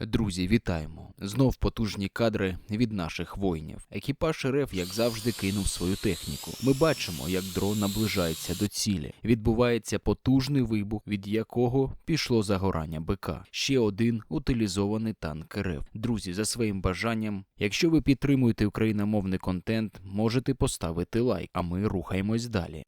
Друзі, вітаємо! Знов потужні кадри від наших воїнів. Екіпаж РФ, як завжди, кинув свою техніку. Ми бачимо, як дрон наближається до цілі. Відбувається потужний вибух, від якого пішло загорання БК. Ще один утилізований танк РФ. Друзі, за своїм бажанням, якщо ви підтримуєте україномовний контент, можете поставити лайк, а ми рухаємось далі.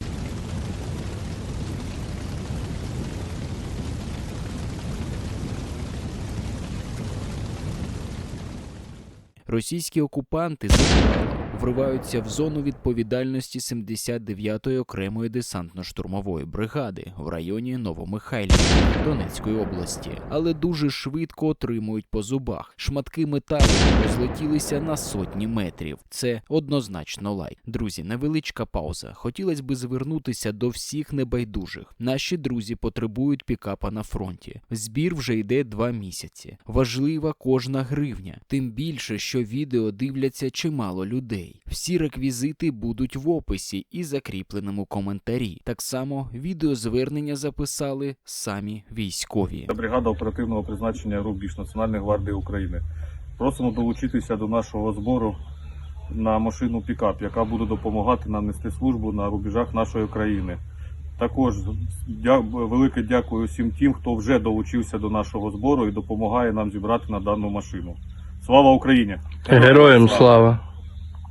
Російські окупанти заявили, вриваються в зону відповідальності 79-ї окремої десантно-штурмової бригади в районі Новомихайлівки Донецької області, але дуже швидко отримують по зубах. Шматки металу розлетілися на сотні метрів. Це однозначно лайк. Друзі, невеличка пауза. Хотілося би звернутися до всіх небайдужих. Наші друзі потребують пікапа на фронті. Збір вже йде два місяці. Важлива кожна гривня. Тим більше, що відео дивляться чимало людей. Всі реквізити будуть в описі і закріпленому коментарі. Так само відеозвернення записали самі військові. Бригада оперативного призначення Рубіж Національної гвардії України. Просимо долучитися до нашого збору на машину пікап, яка буде допомагати нам нести службу на рубежах нашої країни. Також велике дякую всім тим, хто вже долучився до нашого збору і допомагає нам зібрати на дану машину. Слава Україні! Героям слава!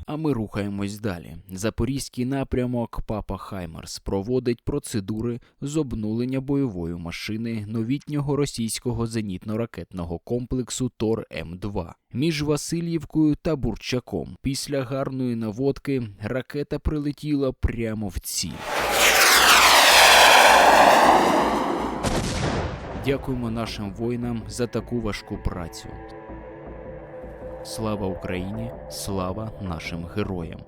А ми рухаємось далі. Запорізький напрямок Папа Хаймерс проводить процедури з обнулення бойової машини новітнього російського зенітно-ракетного комплексу Тор М2 між Васильівкою та Бурчаком. Після гарної наводки ракета прилетіла прямо в ціль. Дякуємо нашим воїнам за таку важку працю. Слава Україні! Слава нашим героям!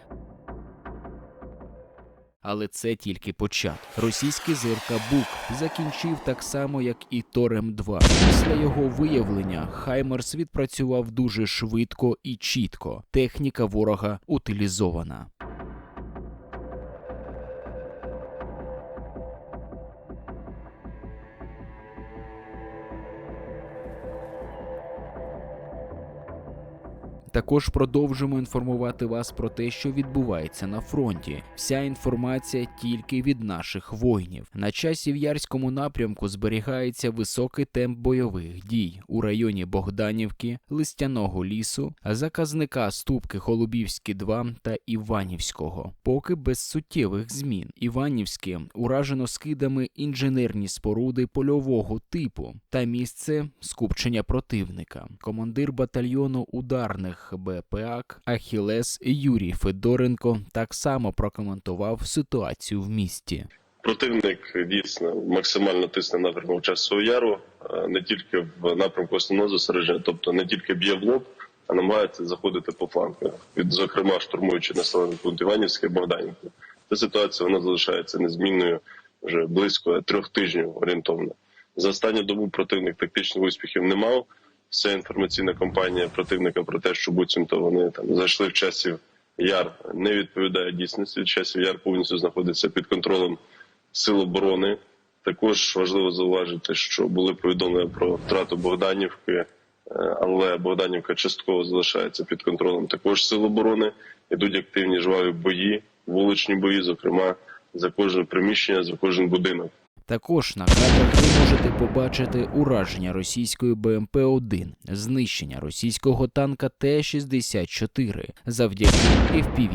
Але це тільки початок. Російський зірка Бук закінчив так само, як і Торем 2 Після його виявлення Хаймерс відпрацював дуже швидко і чітко. Техніка ворога утилізована. Також продовжимо інформувати вас про те, що відбувається на фронті. Вся інформація тільки від наших воїнів. На часі в Ярському напрямку зберігається високий темп бойових дій у районі Богданівки, Листяного лісу, заказника Ступки Холубівські 2 та Іванівського. Поки без суттєвих змін. Іванівське уражено скидами інженерні споруди польового типу та місце скупчення противника. Командир батальйону ударних БПАК Ахілес Юрій Федоренко так само прокоментував ситуацію в місті. Противник дійсно максимально тисне напрямок часового яру, е, не тільки в напрямку основного зосередження, тобто не тільки б'є в лоб, а намагається заходити по флангах, від зокрема штурмуючи населений пункт Іванівський і Богданівки. Ця ситуація вона залишається незмінною вже близько трьох тижнів орієнтовно. За останню добу противник тактичних успіхів не мав. Вся інформаційна кампанія противника про те, що буцімто вони там зайшли в часів яр, не відповідає дійсності. Часів яр повністю знаходиться під контролем сил оборони. Також важливо зауважити, що були повідомлення про втрату Богданівки, е, але Богданівка частково залишається під контролем також сил оборони. Ідуть активні жваві бої, вуличні бої, зокрема за кожне приміщення, за кожен будинок. Також на кадрах ви можете побачити ураження російської БМП-1, знищення російського танка Т-64 завдяки fpv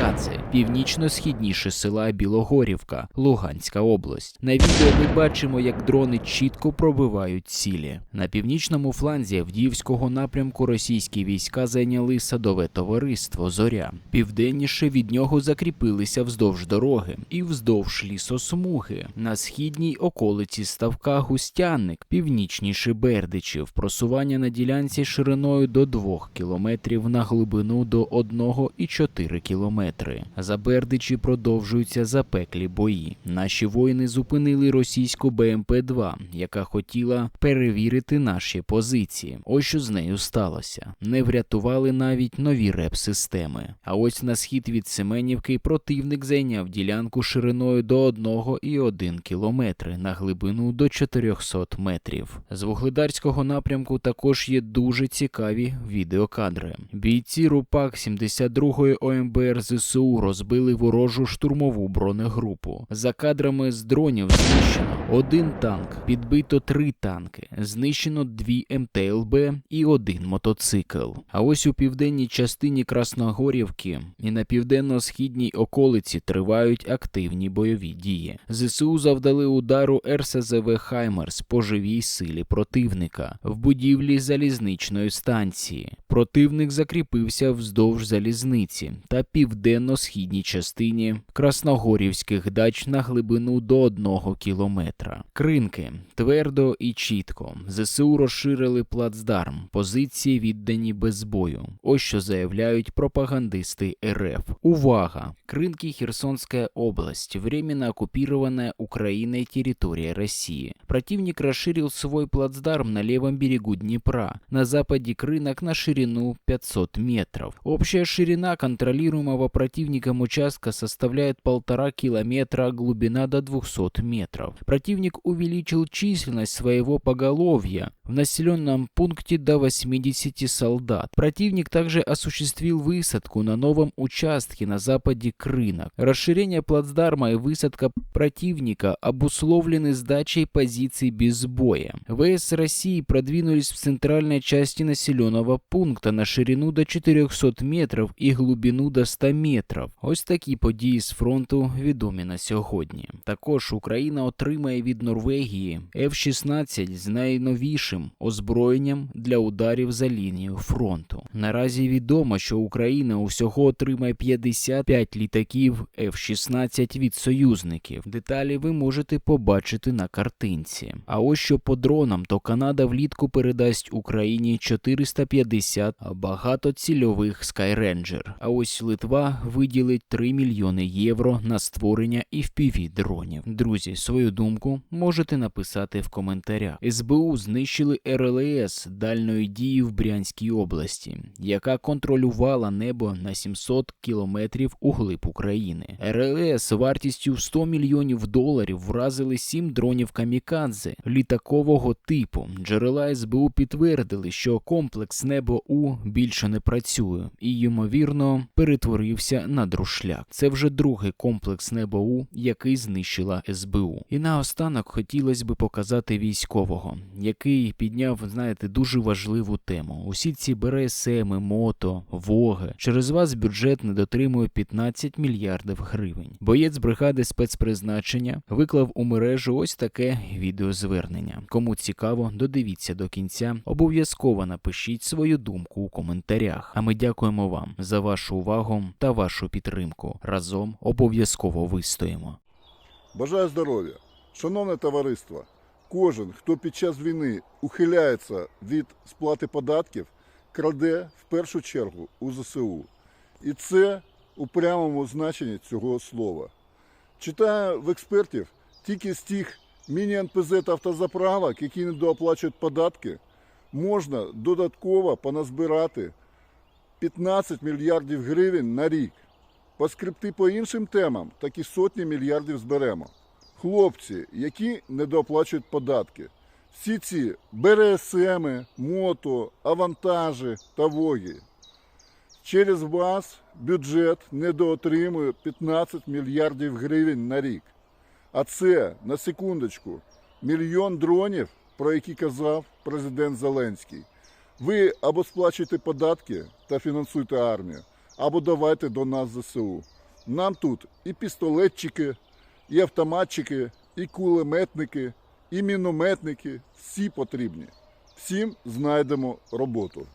камікадзе північно-східніше села Білогорівка, Луганська область. На відео ми бачимо, як дрони чітко пробивають цілі. На північному фланзі Авдіївського напрямку російські війська зайняли садове товариство Зоря. Південніше від нього закріпилися вздовж дороги і вздовж лісосмуги. На східній околиці ставка Густянник, північніше Бердичів, просування на ділянці шириною до 2 кілометрів на глибину до 1,4 кілометри. За Бердичі продовжуються запеклі бої. Наші воїни зупинили російську БМП-2, яка хотіла перевірити наші позиції. Ось що з нею сталося. Не врятували навіть нові реп-системи. А ось на схід від Семенівки противник зайняв ділянку шириною до 1,1 кілометра. Метри на глибину до 400 метрів. З вугледарського напрямку також є дуже цікаві відеокадри. Бійці РУПАК 72-ї ОМБР ЗСУ розбили ворожу штурмову бронегрупу. За кадрами з дронів знищено один танк, підбито три танки, знищено дві МТЛБ і один мотоцикл. А ось у південній частині Красногорівки і на південно-східній околиці тривають активні бойові дії. ЗСУ завдали удару РСЗВ Хаймерс по живій силі противника в будівлі залізничної станції. Противник закріпився вздовж залізниці та південно-східній частині красногорівських дач на глибину до одного кілометра. Кринки твердо і чітко. ЗСУ розширили плацдарм, позиції віддані без бою. Ось що заявляють пропагандисти РФ. Увага! Крынки Херсонская область, временно оккупированная Украиной территория России. Противник расширил свой плацдарм на левом берегу Днепра, на западе Крынок на ширину 500 метров. Общая ширина контролируемого противником участка составляет полтора километра, а глубина до 200 метров. Противник увеличил численность своего поголовья в населенном пункте до 80 солдат. Противник также осуществил высадку на новом участке на западе Крынок. Расширение плацдарма и высадка противника обусловлены сдачей позиций без боя. ВС России продвинулись в центральной части населенного пункта на ширину до 400 метрів і глибину до 100 метрів. Ось такі події з фронту відомі на сьогодні. Також Україна отримає від Норвегії F-16 з найновішим озброєнням для ударів за лінію фронту. Наразі відомо, що Україна усього отримає 55 літаків F-16 від союзників. Деталі ви можете побачити на картинці. А ось що по дронам, то Канада влітку передасть Україні 450 багатоцільових Skyranger. А ось Литва виділить 3 мільйони євро на створення FPV дронів. Друзі, свою думку можете написати в коментарях. СБУ знищили РЛС дальної дії в Брянській області, яка контролювала небо на 700 кілометрів у глиб України. РЛС вартістю в 100 мільйонів доларів вразили 7 дронів камікадзе літакового типу. Джерела СБУ підтвердили, що комплекс небо У більше не працює і ймовірно перетворився на друшляк. Це вже другий комплекс небо У, який знищила СБУ. І наостанок хотілося би показати військового, який підняв, знаєте, дуже важливу тему. Усі ці БРСМи, мото, воги. Через вас бюджет не дотримує 15 мільярдів гривень. Боєць бригади спецпризначення виклав у мережу ось таке відеозвернення. Кому цікаво, додивіться до кінця. Обов'язково напишіть свою думку у коментарях. А ми дякуємо вам за вашу увагу та вашу підтримку. Разом обов'язково вистоїмо. Бажаю здоров'я. Шановне товариство, кожен, хто під час війни ухиляється від сплати податків, краде в першу чергу у ЗСУ. І це у прямому значенні цього слова. Читаю в експертів тільки з тих міні-НПЗ та автозаправок, які не дооплачують податки, можна додатково поназбирати 15 мільярдів гривень на рік. Поскрипти по іншим темам, так і сотні мільярдів зберемо. Хлопці, які недооплачують податки, всі ці БРСМи, мото, авантажі та воги. Через вас бюджет недоотримує 15 мільярдів гривень на рік. А це, на секундочку, мільйон дронів, про які казав президент Зеленський. Ви або сплачуєте податки та фінансуйте армію, або давайте до нас ЗСУ. Нам тут і пістолетчики, і автоматчики, і кулеметники, і мінометники всі потрібні. Всім знайдемо роботу.